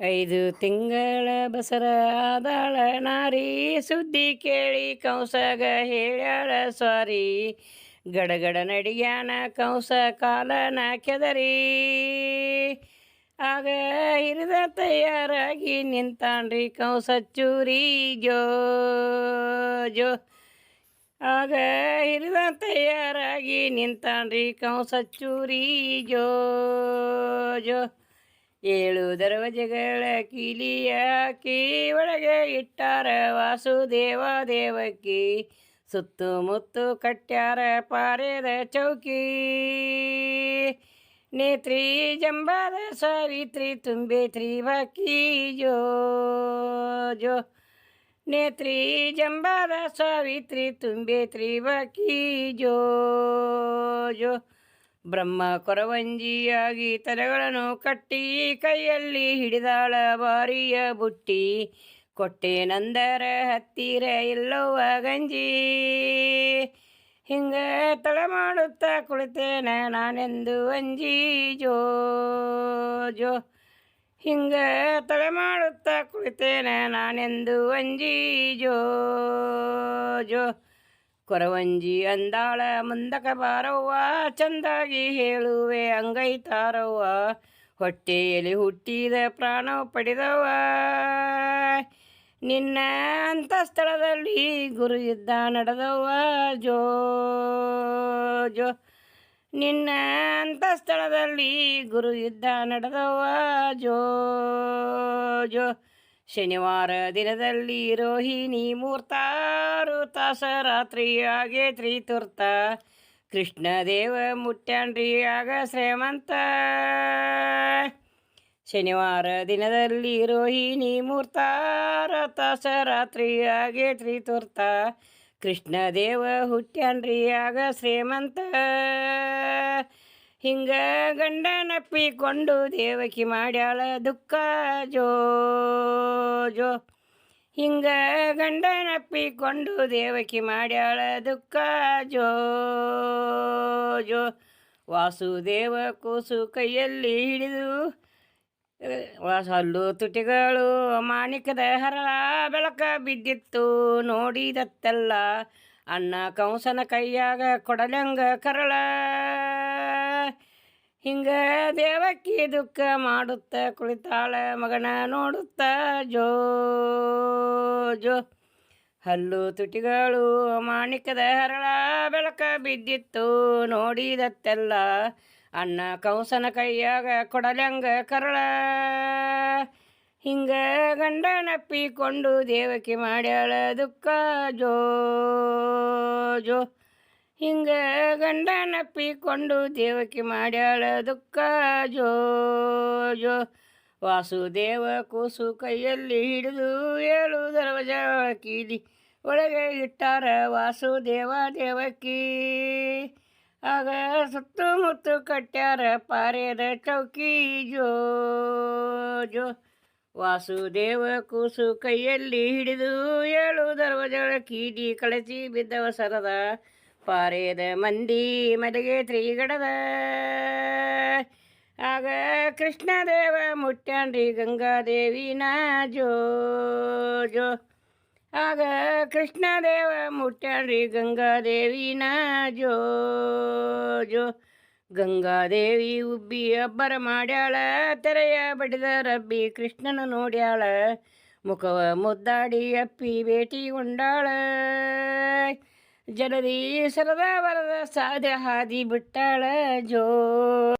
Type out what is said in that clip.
ಐದು ತಿಂಗಳ ಬಸರ ಆದಾಳ ನಾರಿ ಸುದ್ದಿ ಕೇಳಿ ಕಂಸಗ ಹೇಳ್ಯಾಳ ಸ್ವಾರಿ. ಗಡಗಡ ನಡಿಗ್ಯಾನ ಕಂಸ ಕಾಲನ ಕೆದರಿ. ಆಗ ಹಿರಿದ ತಯಾರಾಗಿ ನಿಂತಾನ್ರಿ ಕಂಸ ಚೂರಿ ಜೋ ಜೋ. ಆಗ ಹಿರಿದ ತಯಾರಾಗಿ ನಿಂತಾನ್ರಿ ಕಂಸ ಚೂರಿ ಜೋ ಜೋ. ಏಳು ದರವಾಜೆಗಳ ಕೀಲಿಯ ಹಾಕಿ ಒಳಗೆ ಇಟ್ಟಾರ ವಾಸುದೇವ ದೇವಕಿ. ಸುತ್ತಮುತ್ತು ಕಟ್ಟ್ಯಾರ ಪಾರೆದ ಚೌಕಿ. ನೇತ್ರಿ ಜಂಬಾದ ಸಾವಿತ್ರಿ ತುಂಬೇತ್ರಿ ಬಾಕಿ ಜೋ ಜೋ. ನೇತ್ರಿ ಜಂಬಾದ ಸಾವಿತ್ರಿ ತುಂಬೇತ್ರಿ ಬಾಕಿ ಜೋ ಜೋ. ಬ್ರಹ್ಮ ಕೊರವಂಜಿಯಾಗಿ ತಲೆಗಳನ್ನು ಕಟ್ಟಿ ಕೈಯಲ್ಲಿ ಹಿಡಿದಾಳ ಬಾರಿಯ ಬುಟ್ಟಿ. ಕೊಟ್ಟೆ ನಂದರ ಹತ್ತಿರ ಇಲ್ಲವ ಗಂಜಿ. ಹಿಂಗ ತಲೆ ಮಾಡುತ್ತಾ ಕುಳಿತೇನೆ ನಾನೆಂದು ಅಂಜಿ ಜೋ ಜೋ. ಹಿಂಗ ತಲೆ ಮಾಡುತ್ತಾ ಕುಳಿತೇನೆ ನಾನೆಂದು ಅಂಜಿ ಜೋ ಜೋ. ಕೊರವಂಜಿ ಅಂದಾಳ ಮುಂದಕ ಬಾರವ್ವ, ಚಂದಾಗಿ ಹೇಳುವೆ ಅಂಗೈತಾರವ್ವ ಹೊಟ್ಟೆಯಲ್ಲಿ ಹುಟ್ಟಿದ ಪ್ರಾಣ ಪಡೆದವ. ನಿನ್ನ ಅಂತ ಸ್ಥಳದಲ್ಲಿ ಗುರು ಯುದ್ಧ ನಡೆದವ. ಜೋ ಜೋ, ನಿನ್ನ ಅಂತ ಸ್ಥಳದಲ್ಲಿ ಗುರು ಯುದ್ಧ ನಡೆದವ. ಜೋ ಜೋ ಶನಿವಾರ ದಿನದಲ್ಲಿ ರೋಹಿಣಿ ತಾಸ ರಾತ್ರಿ ತ್ರಿತುರ್ತ ಕೃಷ್ಣ ಮುಟ್ಟ್ಯಾನ್ರಿ ಆಗ ಶ್ರೀಮಂತ. ಶನಿವಾರ ದಿನದಲ್ಲಿ ರೋಹಿಣಿ ತಾಸ ರಾತ್ರಿ ತ್ರಿತುರ್ತ ಕೃಷ್ಣ ಆಗ ಶ್ರೀಮಂತ. ಹಿಂಗ ಗಂಡನಪ್ಪಿಕೊಂಡು ದೇವಕಿ ಮಾಡ್ಯಾಳ ದುಃಖ ಜೋ ಜೋ. ಹಿಂಗ ಗಂಡನಪ್ಪಿಕೊಂಡು ದೇವಕಿ ಮಾಡ್ಯಾಳ ದುಃಖ ಜೋ ಜೋ. ವಾಸುದೇವ ಕೂಸು ಕೈಯಲ್ಲಿ ಹಿಡಿದು ಹಲ್ಲು ತುಟಿಗಳು ಮಾಣಿಕದ ಹರಳ ಬೆಳಕ ಬಿದ್ದಿತ್ತು ನೋಡಿದತ್ತೆಲ್ಲ. ಅಣ್ಣ ಕಂಸನ ಕೈಯಾಗ ಕೊಡಲಂಗ ಕರಳ ಹಿಂಗ ದೇವಕ್ಕಿ ದುಃಖ ಮಾಡುತ್ತ ಕುಳಿತಾಳ ಮಗನ ನೋಡುತ್ತ. ಜೋ ಜೋ. ಹಲ್ಲು ತುಟಿಗಳು ಮಾಣಿಕದ ಹರಳ ಬೆಳಕ ಬಿದ್ದಿತ್ತು. ನೋಡಿದತ್ತೆಲ್ಲ ಅಣ್ಣ ಕಂಸನ ಕೈಯಾಗ ಕೊಡಲಂಗ ಕರಳ. ಹಿಂಗ ಗಂಡನಪ್ಪಿಕೊಂಡು ದೇವಕಿ ಮಾಡ್ಯಾಳ ದುಃಖ. ಜೋ ಜೋ. ಹಿಂಗ ಗಂಡನಪ್ಪಿಕೊಂಡು ದೇವಕಿ ಮಾಡ್ಯಾಳ ದುಃಖ, ಜೋ ಜೋ. ವಾಸುದೇವ ಕೂಸು ಕೈಯಲ್ಲಿ ಹಿಡಿದು ಏಳು ದರ್ವಜ ಕೀಲಿ ಒಳಗೆ ಇಟ್ಟಾರ ವಾಸುದೇವ ದೇವಕಿ. ಆಗ ಸುತ್ತಮುತ್ತು ಕಟ್ಟ್ಯಾರ ಪಾರ್ಯದ ಚೌಕಿ, ಜೋ ಜೋ. ವಾಸುದೇವ ಕೂಸು ಕೈಯಲ್ಲಿ ಹಿಡಿದು ಏಳು ದರ್ವಜಗಳ ಕೀಡಿ ಕಳಚಿ ಬಿದ್ದವ ಸರದ ಪಾರೇದ ಮಂದಿ ಮದಿಗೆ ತ್ರೀಗಡದ. ಆಗ ಕೃಷ್ಣದೇವ ಮುಟ್ಟ್ಯಾನ್ರಿ ಗಂಗಾದೇವಿನ ಜೋ ಜೋ. ಆಗ ಕೃಷ್ಣದೇವ ಮುಟ್ಟ್ಯಾನ್ರಿ ಗಂಗಾದೇವಿನ ಜೋ ಜೋ. ಗಂಗಾದೇವಿ ಉಬ್ಬಿ ಅಬ್ಬರ ಮಾಡ್ಯಾಳ, ತೆರೆಯ ಬಡಿದ ರಬ್ಬಿ ಕೃಷ್ಣನ ನೋಡ್ಯಾಳ, ಮುಖವ ಮುದ್ದಾಡಿ ಅಪ್ಪಿ ಭೇಟಿ ಉಂಡಾಳ. ಜಲದಿ ಸರದ ವರದ ಸಾಧ್ಯ ಹಾದಿ ಬಿಟ್ಟಾಳ ಜೋ